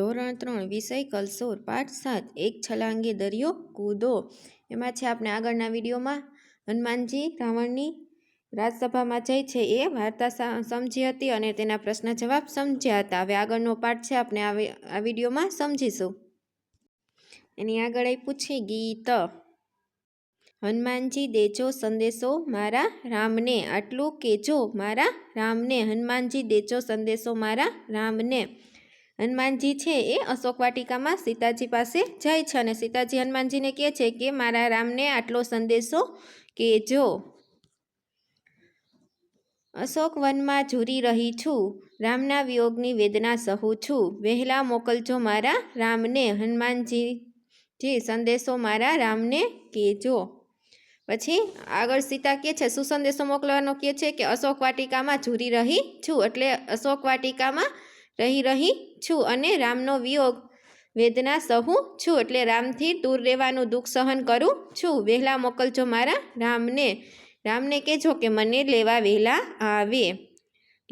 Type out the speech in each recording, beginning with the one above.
ધોરણ ત્રણ, વિષય કલસોર પાઠ સાત, એક છલાંગી દરિયો, કૂદો. એમાં છે આપણે આગળના વિડીયોમાં. હનુમાનજી રાવણની રાજસભામાં જાય છે એ વાર્તા સમજી હતી અને તેના પ્રશ્ન જવાબ સમજ્યા હતા. હવે આગળનો પાઠ છે આપણે આ વિડીયોમાં સમજીશું. એની આગળ એ પૂછે ગીત. હનુમાનજી, દેજો સંદેશો મારા રામને. આટલું કેજો મારા રામને. હનુમાનજી, દેજો સંદેશો મારા રામને. હનુમાનજી છે એ અશોક વાટિકામાં સીતાજી પાસે જાય છે અને સીતાજી હનુમાનજીને કહે છે કે મારા રામને આટલો સંદેશો કહેજો અશોક વનમાં ઝૂરી રહી છું, રામના વિયોગની વેદના સહુ છું. વહેલા મોકલજો મારા રામને હનુમાનજી જે સંદેશો મારા રામને કહેજો પછી આગળ સીતા કહે છે, શું સંદેશો મોકલવાનો કહે છે કે અશોક વાટિકામાં ઝૂરી રહી છું એટલે અશોક વાટિકામાં રહી રહી છું અને રામનો વિયોગ વેદના સહું છું એટલે રામથી દૂર રહેવાનું દુઃખ સહન કરું છું. વહેલા મોકલજો મારા રામને. રામને કહેજો કે મને લેવા વહેલા આવે.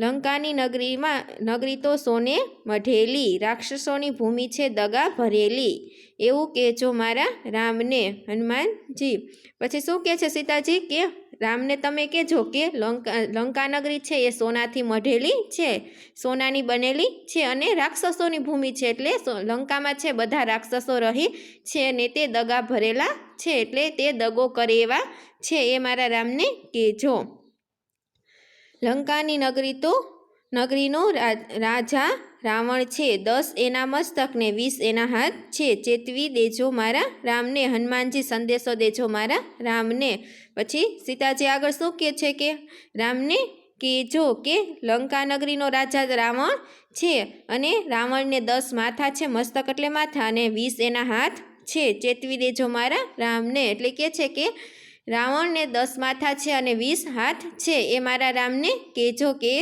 લંકાની નગરીમાં, નગરી તો સોને મઢેલી, રાક્ષસોની ભૂમિ છે દગા ભરેલી. એવું કહેજો મારા રામને હનુમાનજી. પછી શું કહે છે સીતાજી કે રામને તમે કહેજો કે લંકા નગરી છે એ સોનાથી મઢેલી છે, સોનાની બનેલી છે અને રાક્ષસોની ભૂમિ છે એટલે લંકામાં છે બધા રાક્ષસો રહી છે અને તે દગા ભરેલા છે એટલે તે દગો કરે એવા છે એ મારા રામને કહેજો. લંકાની નગરી તો, નગરીનો રાજા રાવણ છે, દસ એના મસ્તક ને વીસ એના હાથ છે, ચેતવી દેજો મારા રામને, હનુમાનજી સંદેશો દેજો મારા રામને. પછી સીતાજી આગળ શું કહે છે કે, રામને કહેજો કે લંકા નગરીનો રાજા રાવણ છે અને રાવણને દસ માથા છે, મસ્તક એટલે માથા અને વીસ એના હાથ છે, ચેતવી દેજો મારા રામને. એટલે કે છે કે, રાવણને દસ માથા છે અને વીસ હાથ છે, એ મારા રામને કહેજો કે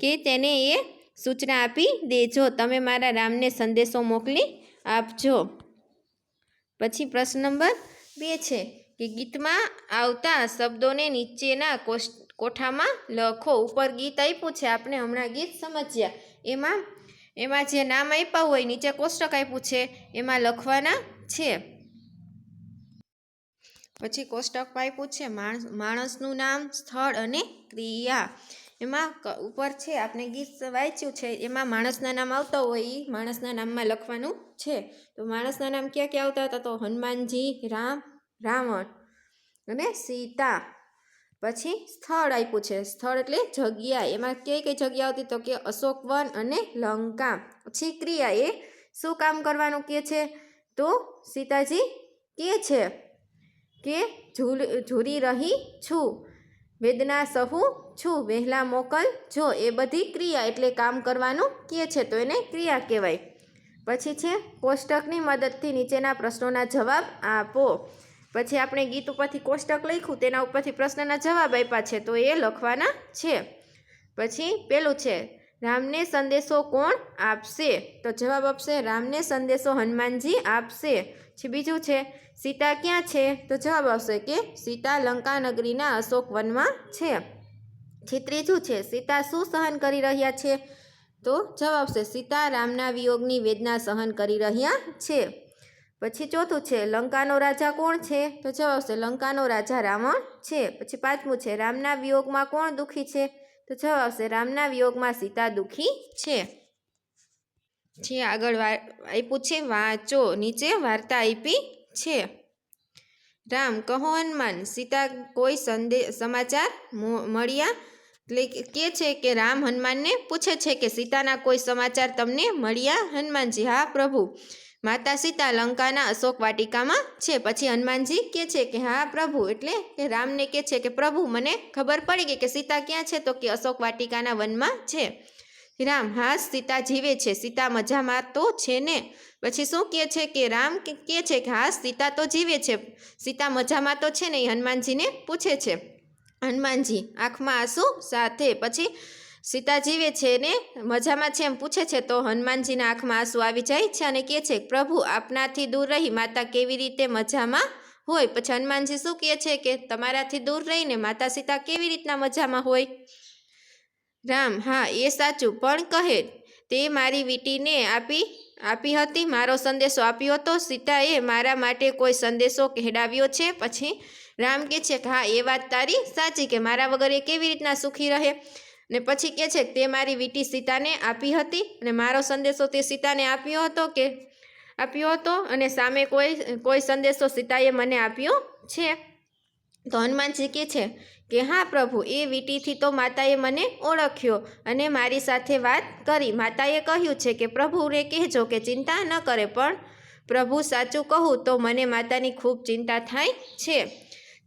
કે તેને એ સૂચના આપી દેજો. તમે મારા રામને સંદેશો મોકલી આપજો. પછી પ્રશ્ન નંબર બે છે કે ગીતમાં આવતા શબ્દોને નીચેના કોઠામાં લખો. ઉપર ગીત આપ્યું છે. આપણે હમણાં ગીત સમજ્યા. એમાં એમાં જે નામ આપ્યા હોય, નીચે કોષ્ટક આપ્યું છે, એમાં લખવાના છે. પછી કોષ્ટક આપ્યું છે. માણસ માણસનું નામ, સ્થળ અને ક્રિયા. એમાં ઉપર છે આપણે ગીત વાંચ્યું છે, એમાં માણસના નામ આવતા હોય એ માણસના નામમાં લખવાનું છે. તો માણસના નામ ક્યાં ક્યાં આવતા હતા? તો હનુમાનજી, રામ, રાવણ અને સીતા. પછી સ્થળ આપ્યું છે. સ્થળ એટલે જગ્યા. એમાં કઈ કઈ જગ્યા આવતી? તો કે અશોકવન અને લંકા. પછી ક્રિયા એ શું કામ કરવાનું કે છે? તો સીતાજી કે છે કે ઝૂરી રહી છું. વેદના સહુ છું, વહેલા મોકલ, જો એ બધી ક્રિયા એટલે કામ કરવાનું કહે છે તો એને ક્રિયા કહેવાય. પછી છે, કોષ્ટકની મદદથી નીચેના પ્રશ્નોના જવાબ આપો. પછી આપણે ગીત ઉપરથી કોષ્ટક લખ્યું, તેના ઉપરથી પ્રશ્નના જવાબ આપ્યા છે, તો એ લખવાના છે. પછી પેલું છે, રામને સંદેશો કોણ આપશે? તો જવાબ આપશે, રામને સંદેશો હનુમાનજી આપશે. પછી બીજું છે, સીતા ક્યાં છે? તો જવાબ આવશે કે સીતા લંકા નગરીના અશોક વનમાં છે. પછી ત્રીજું છે, સીતા શું સહન કરી રહ્યા છે? તો જવાબ આવશે, સીતા રામના વિયોગની વેદના સહન કરી રહ્યા છે. પછી ચોથું છે, લંકાનો રાજા કોણ છે? તો જવાબ આવશે, લંકાનો રાજા રાવણ છે. પછી પાંચમું છે, રામના વિયોગમાં કોણ દુઃખી છે? તો જવાબ આવશે, રામના વિયોગમાં સીતા દુઃખી છે. જે આગળ આપ્યું છે, વાંચો. નીચે વાર્તા આપી છે. રામ, કહો હનુમાન, સીતા કોઈ સંદે, સમાચાર મળ્યા? એટલે કે છે કે રામ હનુમાનને પૂછે છે કે સીતાના કોઈ સમાચાર તમને મળ્યા? હનુમાનજી, હા, પ્રભુ. માતા સીતા લંકાના અશોક વાટિકામાં છે. પછી હનુમાનજી કહે છે કે, હા, પ્રભુ. એટલે કે રામને કહે છે કે, પ્રભુ, મને ખબર પડી ગઈ કે સીતા ક્યાં છે તો કે અશોક વાટિકાના વનમાં છે. રામ, હા, સીતા જીવે છે, સીતા મજામાં તો છે ને? પછી શું કહે છે કે રામ કે છે કે, હા, સીતા તો જીવે છે, સીતા મજામાં તો છે ને? હનુમાનજીને પૂછે છે. હનુમાનજી આંખમાં આંસુ સાથે પછી, સીતા જીવે છે ને? મજામાં છે? એમ પૂછે છે. તો હનુમાનજીના આંખમાં આંસુ આવી જાય છે અને કહે છે, પ્રભુ, આપનાથી દૂર રહી, માતા કેવી રીતે મજામાં હોય? પછી હનુમાનજી શું કહે છે કે, તમારાથી દૂર રહીને માતા સીતા કેવી રીતના મજામાં હોય? રામ, હા, એ સાચું, પણ કહે, તે મારી વીટીને આપી આપી હતી, મારો સંદેશો આપ્યો હતો, સીતાએ મારા માટે કોઈ સંદેશો કહેડાવ્યો છે? પછી રામ કહે છે કે, હા, એ વાત તારી સાચી કે મારા વગર એ કેવી રીતના સુખી રહે? ને પછી કહે છે કે, તે મારી વીટી સીતાને આપી હતી અને મારો સંદેશો તે સીતાને આપ્યો હતો કે, આપ્યો હતો અને સામે કોઈ કોઈ સંદેશો સીતાએ મને આપ્યો છે. તો હનુમાનજી કહે છે કે, હા પ્રભુ, એ વીંટીથી તો માતાએ મને ઓળખ્યો અને મારી સાથે વાત કરી. માતાએ કહ્યું છે કે, પ્રભુને કહેજો કે ચિંતા ન કરે, પણ પ્રભુ સાચું કહું તો મને માતાની ખૂબ ચિંતા થાય છે.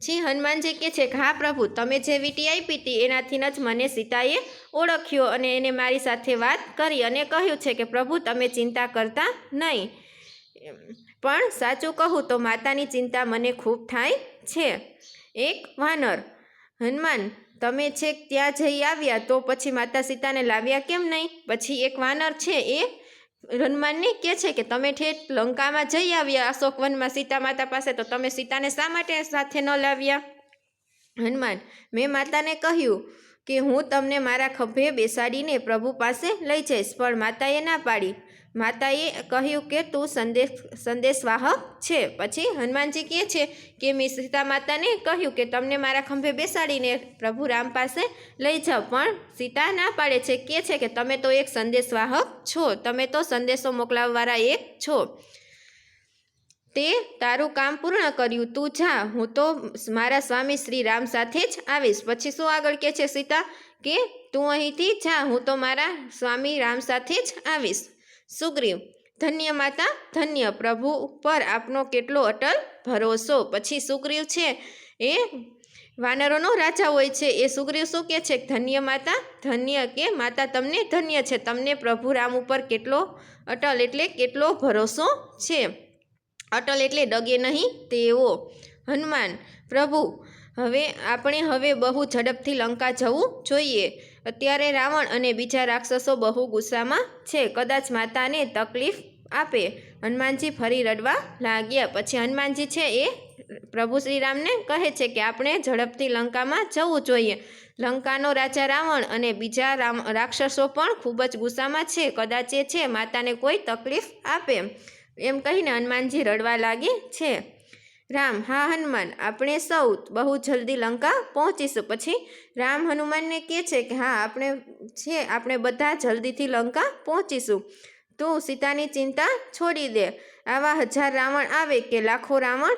જી હનુમાનજી કહે છે કે, હા પ્રભુ, તમે જે વીંટી આપી હતી, એનાથી જ મને સીતાએ ઓળખ્યો અને એને મારી સાથે વાત કરી અને કહ્યું છે કે, પ્રભુ, તમે ચિંતા કરતા નહીં. પણ સાચું કહું તો માતાની ચિંતા મને ખૂબ થાય છે. એક, વાનર. હનુમાન, તમે છેક ત્યાં જઈ આવ્યા તો પછી માતા સીતાને લાવ્યા કેમ નહીં? પછી એક વાનર છે એ હનુમાનને કહે છે કે તમે ઠેઠ લંકામાં જઈ આવ્યા અશોકવનમાં સીતા માતા પાસે, તો તમે સીતાને શા માટે સાથે ન લાવ્યા? હનુમાન, મેં માતાને કહ્યું કે હું તમને મારા ખભે બેસાડીને પ્રભુ પાસે લઈ જઈશ, પણ માતાએ ના પાડી. માતાએ કહ્યું કે તું સંદેશ, સંદેશવાહક છે. પછી હનુમાનજી કહે છે કે, મેં સીતા માતાને કહ્યું કે, તમને મારા ખંભે બેસાડીને પ્રભુ રામ પાસે લઈ જાઓ. પણ સીતા ના પાડે છે. કે છે કે, તમે તો એક સંદેશવાહક છો. તમે તો સંદેશો મોકલાવવાળા એક છો. તે તારું કામ પૂર્ણ કર્યું. તું જા. હું તો મારા સ્વામી શ્રી રામ સાથે જ આવીશ. પછી શું આગળ કહે છે સીતા? કે, તું અહીંથી જા. હું તો મારા સ્વામી રામ સાથે જ આવીશ. સુગ્રીવ, ધન્ય માતા, ધન્ય પ્રભુ પર આપનો કેટલો અટલ ભરોસો. પછી સુગ્રીવ છે એ વાનરોનો રાજા હોય છે. એ સુગ્રીવ શું કહે છે? ધન્ય માતા, ધન્ય કે માતા તમને ધન્ય છે. તમને પ્રભુ રામ ઉપર કેટલો અટલ એટલે કેટલો ભરોસો છે. અટલ એટલે ડગે નહીં, તેવો. હનુમાન, પ્રભુ, હવે આપણે હવે બહુ ઝડપથી લંકા જવું જોઈએ. અત્યારે રાવણ અને બીજા રાક્ષસો બહુ ગુસ્સામાં છે. કદાચ માતાને તકલીફ આપે. હનુમાનજી ફરી રડવા લાગ્યા. પછી હનુમાનજી છે એ પ્રભુ શ્રીરામને કહે છે કે આપણે ઝડપથી લંકામાં જવું જોઈએ. લંકાનો રાજા રાવણ અને બીજા રાક્ષસો પણ ખૂબ જ ગુસ્સામાં છે. કદાચ એ છે માતાને કોઈ તકલીફ આપે. એમ કહીને હનુમાનજી રડવા લાગે છે. રામ, હા હનુમાન, આપણે સૌ બહુ જલ્દી લંકા પહોંચીશું. પછી રામ હનુમાનને કહે છે કે હા, આપણે છે, આપણે બધા જલ્દીથી લંકા પહોંચીશું. તું સીતાની ચિંતા છોડી દે. આવા હજાર રાવણ આવે કે લાખો રાવણ?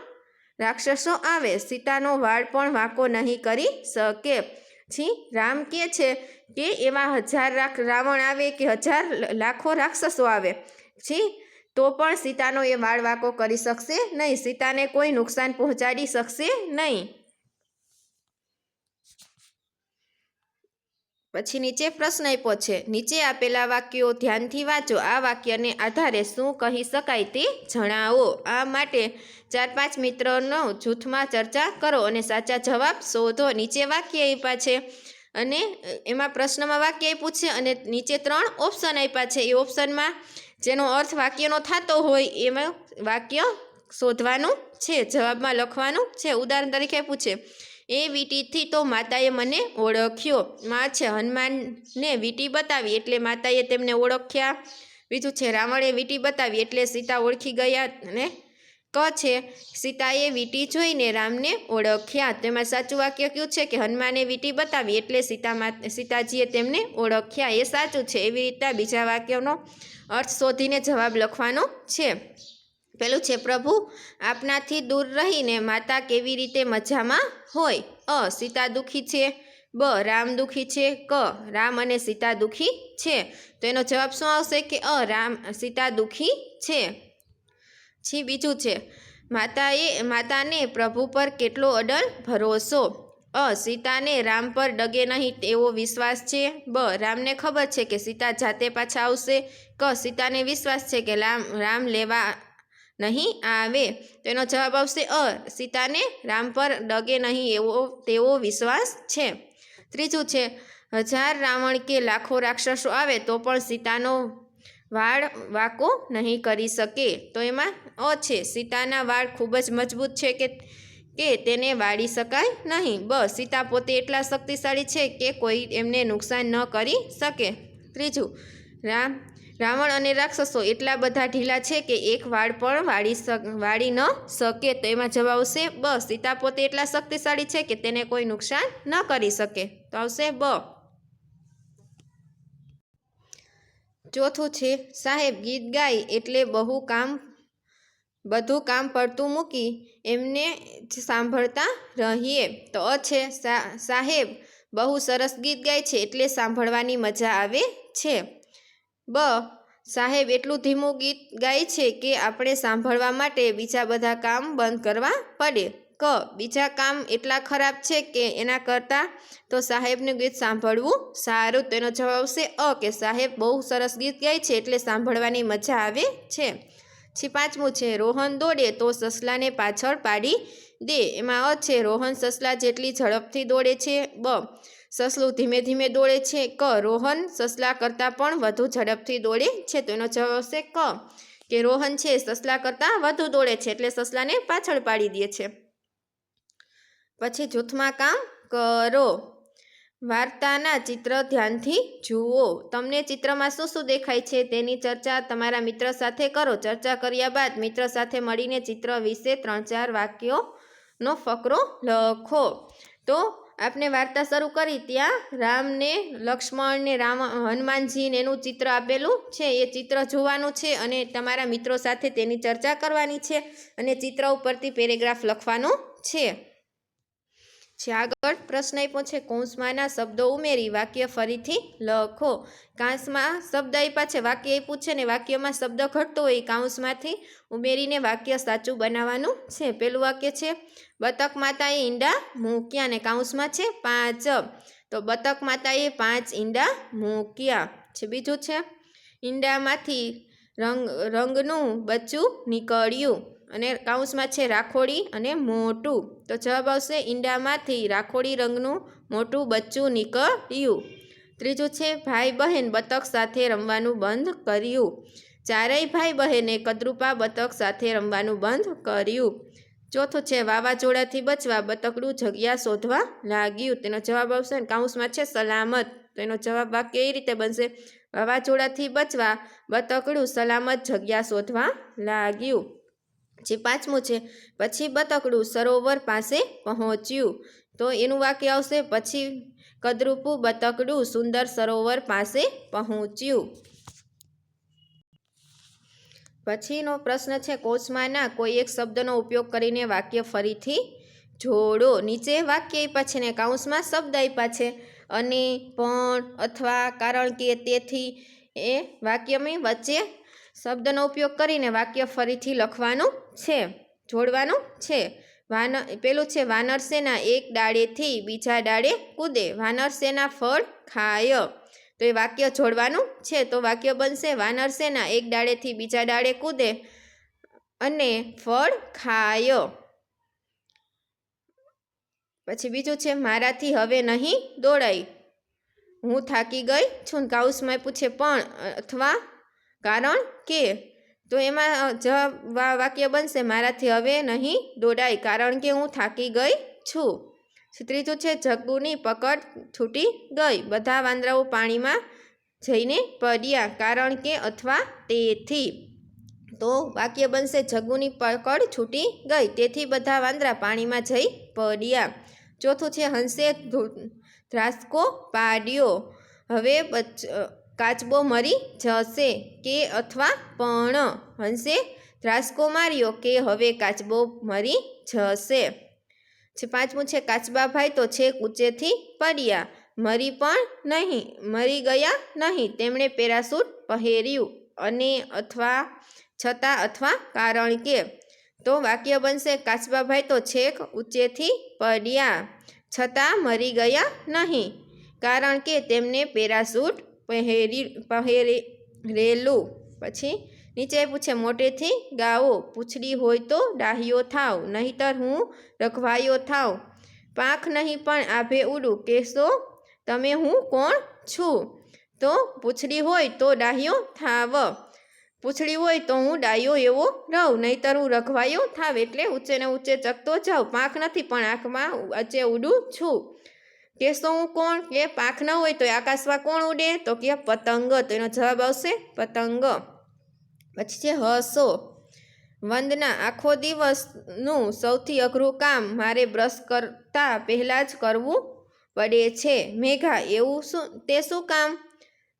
રાક્ષસો આવે, સીતાનો વાળ પણ વાંકો નહીં કરી શકે. છી, રામ કહે છે કે એવા હજાર રાવણ આવે કે હજાર લાખો રાક્ષસો આવે. છી તો પણ સીતાનો એ વાળ વાકો કરી શકશે નહીં. સીતાને કોઈ નુકસાન પહોંચાડી શકશે નહીં. પછી નીચે પ્રશ્ન આપ્યો છે. નીચે આપેલા વાક્યો ધ્યાનથી વાંચો. આ વાક્યને આધારે શું કહી શકાય તે જણાવો. આ માટે ચાર પાંચ મિત્રોનો જૂથમાં ચર્ચા કરો અને સાચા જવાબ શોધો. નીચે વાક્ય આપ્યા છે અને એમાં પ્રશ્નમાં વાક્ય આપ્યું છે અને નીચે ત્રણ ઓપ્શન આપ્યા છે. એ ઓપ્શનમાં જેનો અર્થ વાક્યનો થતો હોય એમાં વાક્ય શોધવાનું છે, જવાબમાં લખવાનું છે. ઉદાહરણ તરીકે પૂછે, એ વીંટીથી તો માતાએ મને ઓળખ્યો. માં છે, હનુમાનને વીંટી બતાવી. એટલે માતાએ તેમને ઓળખ્યા. બીજું છે, રાવણે વીંટી બતાવી. એટલે સીતા ઓળખી ગયા અને ક છે? સીતાએ વીંટી જોઈને રામને ઓળખ્યા. તેમાં સાચું વાક્ય કયું છે કે હનુમાને વીંટી બતાવી એટલે સીતા સીતાજીએ તેમને ઓળખ્યા. એ સાચું છે. એવી રીતના બીજા વાક્યનો અર્થ શોધીને જવાબ લખવાનો છે. પેલું છે, પ્રભુ, આપનાથી દૂર રહીને માતા કેવી રીતે મજામાં હોય? અ, સીતા દુઃખી છે. બ, રામ દુઃખી છે. ક, રામ અને સીતા દુઃખી છે. તો એનો જવાબ શું આવશે કે અ, રામ, સીતા દુઃખી છે. છી બીજું છે, માતાએ, માતાને પ્રભુ પર કેટલો અડલ ભરોસો? અ, સીતાને રામ પર ડગે નહીં તેવો વિશ્વાસ છે? બ, રામને ખબર છે કે સીતા જાતે પાછા આવશે? ક, સીતાને વિશ્વાસ છે કે રામ રામ લેવા નહીં આવે? તો એનો જવાબ આવશે, અ, સીતાને રામ પર ડગે નહીં એવો, તેવો વિશ્વાસ છે. ત્રીજું છે, હજાર રાવણ કે લાખો રાક્ષસો આવે તો પણ સીતાનો વાળ વાકો નહીં કરી શકે. તો એમાં અ છે. સીતાના વાળ ખૂબ જ મજબૂત છે કે કે તેને વાળી શકાય નહીં. બસ સીતા પોતે એટલા શક્તિશાળી છે કે કોઈ એમને નુકસાન ન કરી શકે. ત્રીજું, રામ, રાવણ અને રાક્ષસો એટલા બધા ઢીલા છે કે એક વાળ પણ વાળી વાળી ન શકે. તો એમાં જવાબ આવશે બ. સીતા પોતે એટલા શક્તિશાળી છે કે તેને કોઈ નુકસાન ન કરી શકે. તો આવશે બ. ચોથું છે, સાહેબ, ગીત ગાય એટલે બહુ કામ, બધું કામ પડતું મૂકી એમને જ સાંભળતા રહીએ. તો અ છે સાહેબ, બહુ સરસ ગીત ગાય છે એટલે સાંભળવાની મજા આવે છે. બ, સાહેબ, એટલું ધીમું ગીત ગાય છે કે આપણે સાંભળવા માટે બીજા બધા કામ બંધ કરવા પડે. ક, બીજા કામ એટલા ખરાબ છે કે એના કરતાં તો સાહેબનું ગીત સાંભળવું સારું. તેનો જવાબ આવશે અ, કે સાહેબ બહુ સરસ ગીત ગાય છે એટલે સાંભળવાની મજા આવે છે. પછી પાંચમું છે, રોહન દોડે તો સસલાને પાછળ પાડી દે. એમાં અ છે, રોહન સસલા જેટલી ઝડપથી દોડે છે. બ, સસલું ધીમે ધીમે દોડે છે. ક, રોહન સસલા કરતાં પણ વધુ ઝડપથી દોડે છે. તો એનો જવાબ આવશે ક, કે રોહન છે સસલા કરતાં વધુ દોડે છે એટલે સસલાને પાછળ પાડી દે છે. પછી જૂથમાં કામ કરો. વાર્તાના ચિત્ર ધ્યાનથી જુઓ. તમને ચિત્રમાં શું શું દેખાય છે તેની ચર્ચા તમારા મિત્ર સાથે કરો. ચર્ચા કર્યા બાદ મિત્ર સાથે મળીને ચિત્ર વિશે ત્રણ ચાર વાક્યોનો ફકરો લખો. તો આપણે વાર્તા શરૂ કરી. ત્યાં રામને લક્ષ્મણને રામ હનુમાનજીને એનું ચિત્ર આપેલું છે. એ ચિત્ર જોવાનું છે અને તમારા મિત્રો સાથે તેની ચર્ચા કરવાની છે અને ચિત્ર ઉપરથી પેરેગ્રાફ લખવાનો છે. છે આગળ પ્રશ્ન આપ્યો છે, કૌંસમાંના શબ્દો ઉમેરી, વાક્ય ફરીથી લખો. કાંસમાં શબ્દ આપ્યા છે, વાક્ય આપ્યું છે ને વાક્યમાં શબ્દ ઘટતો હોય કાંસમાંથી ઉમેરીને વાક્ય સાચું બનાવવાનું છે. પેલું વાક્ય છે, બતક માતાએ ઈંડા મૂક્યા ને કાંસમાં છે પાંચ તો બતક માતાએ પાંચ ઈંડા મૂક્યા. છે બીજું છે, ઈંડામાંથી રંગ, રંગનું બચ્ચું નીકળ્યું. અને કાઉન્સમાં છે રાખોડી અને મોટું. તો જવાબ આવશે ઈંડામાંથી રાખોડી રંગનું મોટું બચ્ચું નીકળ્યું. ત્રીજું છે ભાઈ બહેન બતક સાથે રમવાનું બંધ કર્યું. ચારેય ભાઈ બહેને કદરૂપા બતક સાથે રમવાનું બંધ કર્યું. ચોથું છે વાવાઝોડાથી બચવા બતકડું જગ્યા શોધવા લાગ્યું. તેનો જવાબ આવશે ને કાઉન્સમાં છે સલામત. તો એનો જવાબ વાક્ય એ રીતે બનશે? વાવાઝોડાથી બચવા બતકડું સલામત જગ્યા શોધવા લાગ્યું. જે પાંચમું છે, પછી બતકડું સરોવર પાસે પહોંચ્યું. તો એનું વાક્ય આવશે, પછી કદરૂપું બતકડું સુંદર સરોવર પાસે પહોંચ્યું. પછીનો પ્રશ્ન છે કોષમાંના કોઈ એક શબ્દનો ઉપયોગ કરીને વાક્ય ફરીથી જોડો. નીચે વાક્ય આપ્યા છે ને કાઉન્સમાં શબ્દ આપ્યા છે અને પણ અથવા કારણ કે તેથી એ વાક્યની વચ્ચે શબ્દનો ઉપયોગ કરીને વાક્ય ફરીથી લખવાનું છે, જોડવાનું છે. વાનર પેલું છે, વાનર સેના એક ડાળેથી બીજા ડાળે કૂદે. વાનર સેના ફળ ખાય. તો એ વાક્ય જોડવાનું છે. તો વાક્ય બનશે, વાનર સેના એક ડાળેથી બીજા ડાળે કૂદે અને ફળ ખાય. પછી બીજું છે, મારાથી હવે નહીં દોડાય. હું થાકી ગઈ છું. કાઉસમાં પૂછે, પણ, અથવા કારણ કે, તો એમાં જવાબ વાક્ય બનશે, મારાથી હવે નહીં દોડાય, કારણ કે હું થાકી ગઈ છું. ત્રીજું છે જગ્ગુની પકડ છૂટી ગઈ. બધા વાંદરાઓ પાણીમાં જઈને પડ્યા, કારણ કે અથવા તેથી. તો વાક્ય બનશે જગ્ગુની પકડ છૂટી ગઈ. તેથી બધા વાંદરા પાણીમાં જઈ પડ્યા. ચોથું છે, હંસે ધ્રુ- ધ્રાસકો પાડ્યો. હવે કાચબો મરી જશે કે અથવા પણ? હંસે ધ્રાસકો માર્યો કે હવે કાચબો મરી જશે. છે પાંચમું છે કાચબાભાઈ તો છેક ઊંચેથી પડ્યા. મરી પણ નહીં, મરી ગયા નહીં. તેમણે પેરાસૂટ પહેર્યું અને અથવા, છતાં અથવા કારણ કે? તો વાક્ય બનશે કાચબાભાઈ તો છેક ઊંચેથી પડ્યા, છતાં મરી ગયા નહીં. કારણ કે તેમને પેરાસૂટ પહેરી પહેરેલું પછી નીચે પૂછે, મોટેથી ગાવો પૂછડી હોય તો ડાહ્યો થાવ, નહીતર હું રખવાયો થાવ. પાંખ નહીં પણ આભે ઉડું, કહેશો, તમે હું કોણ છું? તો પૂછડી હોય તો ડાહ્યો થાવ. પૂછડી હોય તો હું ડાયો એવો રહું, નહીતર હું રખવાયો થાવ. એટલે ઊંચે ને ઊંચે ચકતો જાઉં. પાંખ નથી પણ આંખમાં ઊંચે ઉડું છું. કે શું કોણ? કે પાંખ ન હોય તો આકાશમાં કોણ ઉડે? તો કે પતંગ. તો એનો જવાબ આવશે પતંગ. પછી છે હસો. વંદના, આખો દિવસનું સૌથી અઘરું કામ મારે બ્રશ કરતા પહેલાં જ કરવું પડે છે. મેઘા, એવું શું? તે શું કામ?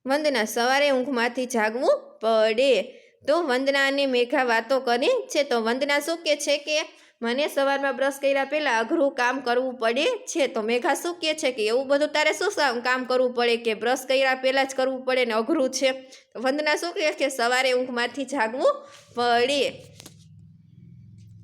વંદના, સવારે ઊંઘમાંથી જાગવું પડે. તો વંદના અને મેઘા વાતો કરે છે. તો વંદના શું કહે છે કે મને સવારમાં બ્રશ કર્યા પહેલાં અઘરું કામ કરવું પડે છે. તો મેઘા શું કહે છે કે એવું બધું તારે શું કામ કરવું પડે કે બ્રશ કર્યા પહેલાં જ કરવું પડે ને અઘરું છે? વંદના શું કહે કે સવારે ઊંઘમાંથી જાગવું પડે.